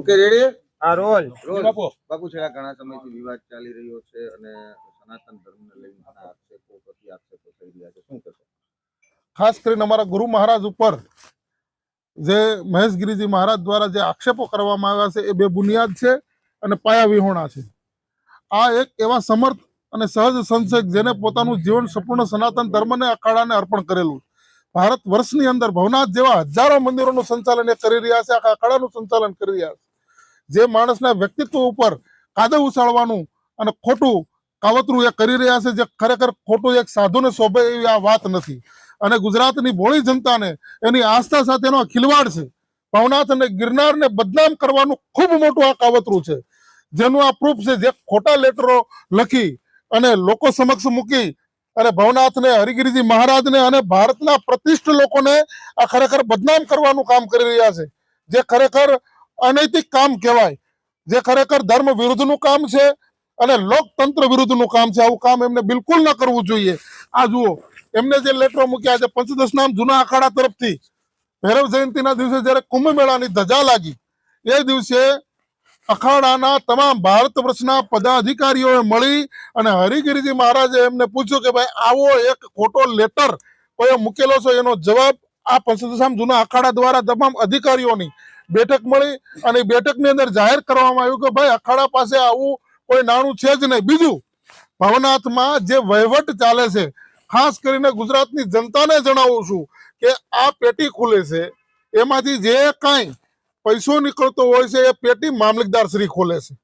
Okay ready આ roll. Roll. Bapu. Bapu છેલ્લા ઘણા સમયથી વિવાદ ચાલી રહ્યો છે અને સનાતન ધર્મને લઈને ઘણા આક્ષેપો પ્રતિ આક્ષેપો થઈ રહ્યા છે. શું કરશો ખાસ કરીને અમારા ગુરુ મહારાજ ઉપર જે મહેશગીરીજી મહારાજ દ્વારા જે આક્ષેપો કરવામાં આવ્યા છે એ બે બુનિયાદ છે અને પાયા વિહોણા છે. આ એક એવા સમર્થ અને સહજ સંસદ જેને પોતાનું જીવન સંપૂર્ણ સનાતન ધર્મને અખાડાને અર્પણ કરેલું ભારત વર્ષની અંદર ભવનાથ જેવા હજારો મંદિરોનું સંચાલન એ કરી રહ્યા છે આખા અખાડાનું સંચાલન કરી રહ્યા છે. જે માણસના વ્યક્તિત્વ ઉપર કાદવ ઉછાળવાનું અને ખોટું કાવતરું એ કરી રહ્યા છે, જે ખરેખર ખોટું એક સાધુને શોભે એવી આ વાત નથી. અને ગુજરાતની ભોળી જનતાને એની આસ્થા સાથેનો ખિલવાડ છે. ભવનાથ અને ગિરનારને બદનામ કરવાનું ખૂબ મોટું આ કાવતરું છે. જેનું આ પ્રૂફ છે જે ખોટા લેટરો લખી અને લોકો સમક્ષ મૂકી અને ભવનાથને, હરિગીરીજી મહારાજને અને ભારતના પ્રતિષ્ઠ લોકોને આ ખરેખર બદનામ કરવાનું કામ કરી રહ્યા છે. જે ખરેખર અનૈતિક કામ કહેવાય, જે ખરેખર ધર્મ વિરુદ્ધનું કામ છે અને લોકતંત્ર વિરુદ્ધનું કામ છે. આવું કામ એમને બિલકુલ ન કરવું જોઈએ. આ જુઓ, એમને જે લેટરો મૂક્યા છે, પંચદશ નામ જૂના અખાડા તરફથી. ભૈરવ જયંતિના દિવસે જ્યારે કુંભ મેળાની ધજા લાગી, એ દિવસે અખાડાના તમામ ભારત વર્ષના પદાધિકારીઓએ મળી અને હરિગીરીજી મહારાજે એમને પૂછ્યું કે ભાઈ, આવો એક ખોટો લેટર કોઈ મૂકેલો છે? એનો જવાબ આ પંચદશામ જૂના અખાડા દ્વારા તમામ અધિકારીઓની બેઠક મળી અને બેઠકની અંદર જાહેર કરવામાં આવ્યું કે ભાઈ અખાડા પાસે આવું કોઈ નાણું છે જ નહીં. બીજું, ભવનાથમાં જે વહીવટ ચાલે છે, ખાસ કરીને ગુજરાતની જનતાને જણાવું છું કે આ પેટી ખુલે છે, એમાંથી જે કાંઈ પૈસો નીકળતો હોય છે, એ પેટી મામલતદાર શ્રી ખોલે છે.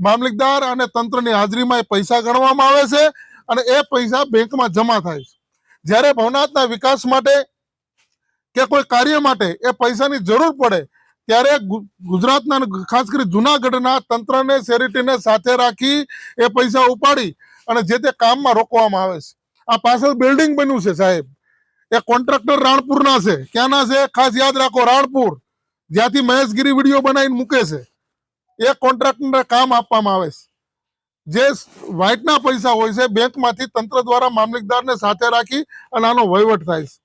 મામલતદાર અને તંત્રની હાજરીમાં એ પૈસા ગણવામાં આવે છે અને એ પૈસા બેંકમાં જમા થાય છે. જ્યારે ભવનાથના વિકાસ માટે કે કોઈ કાર્ય માટે એ પૈસાની જરૂર પડે ત્યારે ગુજરાતના ખાસ કરી જુનાગઢના તંત્રને ચેરિટીને સાથે રાખી એ પૈસા ઉપાડી અને જે તે કામમાં રોકવામાં આવે છે. આ પાછળ બિલ્ડિંગ બન્યું છે સાહેબ. એ કોન્ટ્રાક્ટર રાણપુરના છે. ક્યાંના છે ખાસ યાદ રાખો, રાણપુર. જ્યાંથી મહેશગીરી વીડિયો બનાવીને મૂકે છે. એ કોન્ટ્રાક્ટરને કામ આપવામાં આવે છે. જે વ્હાઇટના પૈસા હોય છે બેંકમાંથી તંત્ર દ્વારા મામલતદારને સાથે રાખી અને આનો વહીવટ થાય છે.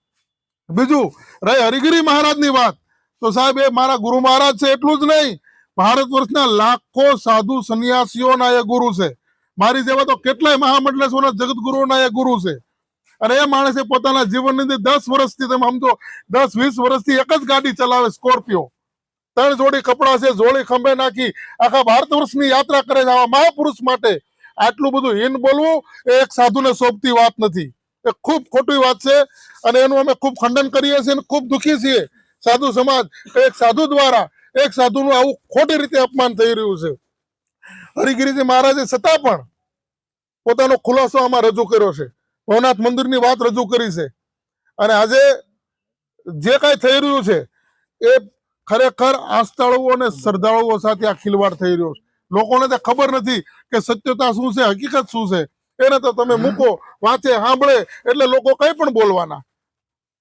બીજું રહી હરિગીરી મહારાજની વાત. તો સાહેબ, એ મારા ગુરુ મહારાજ છે, એટલું જ નહીં. ભારત વર્ષના લાખો સાધુ સંન્યાસીઓના એ ગુરુ છે. મારી જેવા તો કેટલાય મહામંડલેશ્વરના જગતગુરુઓના એ ગુરુ છે. અને એ માણસે પોતાના જીવનની અંદર દસ વર્ષથી, તમે સમજો દસ, વીસ વર્ષથી એક જ ગાડી ચલાવે, સ્કોર્પિયો. ત્રણ જોડી કપડા છે, જોડી ખંભે નાખી, આખા ભારત વર્ષની યાત્રા કરે છે, આવા મહાપુરુષ માટે આટલું બધું હીન બોલવું એ એક સાધુને શોભતી વાત નથી. એ ખૂબ ખોટી વાત છે અને એનું અમે ખૂબ ખંડન કરીએ છીએ અને ખૂબ દુઃખી છીએ. સાધુ સમાજ એક સાધુ દ્વારા એક સાધુનું આવું ખોટી રીતે અપમાન થઈ રહ્યું છે. હરિગીરીજી મહારાજે છતાં પણ પોતાનો ખુલાસો આમાં રજૂ કર્યો છે. ભવનાથ મંદિરની વાત રજૂ કરી છે. અને આજે જે કાંઈ થઈ રહ્યું છે એ ખરેખર આસ્થાળુઓ અને શ્રદ્ધાળુઓ સાથે આ ખિલવાડ થઈ રહ્યો છે. લોકોને તો ખબર નથી કે સત્યતા શું છે હકીકત શું છે. એને તો તમે મૂકો વાંચે સાંભળે એટલે લોકો કંઈ પણ બોલવાના.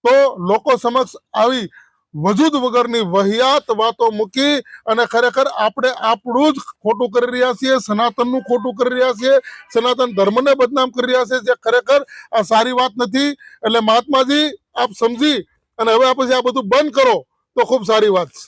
તો લોકો સમક્ષ આવી વજૂદ વગરની વહિયાત વાતો મૂકી અને ખરેખર આપણે આપણું જ ખોટું કરી રહ્યા છીએ, સનાતનનું ખોટું કરી રહ્યા છીએ, સનાતન ધર્મને બદનામ કરી રહ્યા છીએ, જે ખરેખર આ સારી વાત નથી. એટલે મહાત્માજી, આપ સમજી અને હવે આ પછી આ બધું બંધ કરો. તો ખૂબ સારી વાત છે.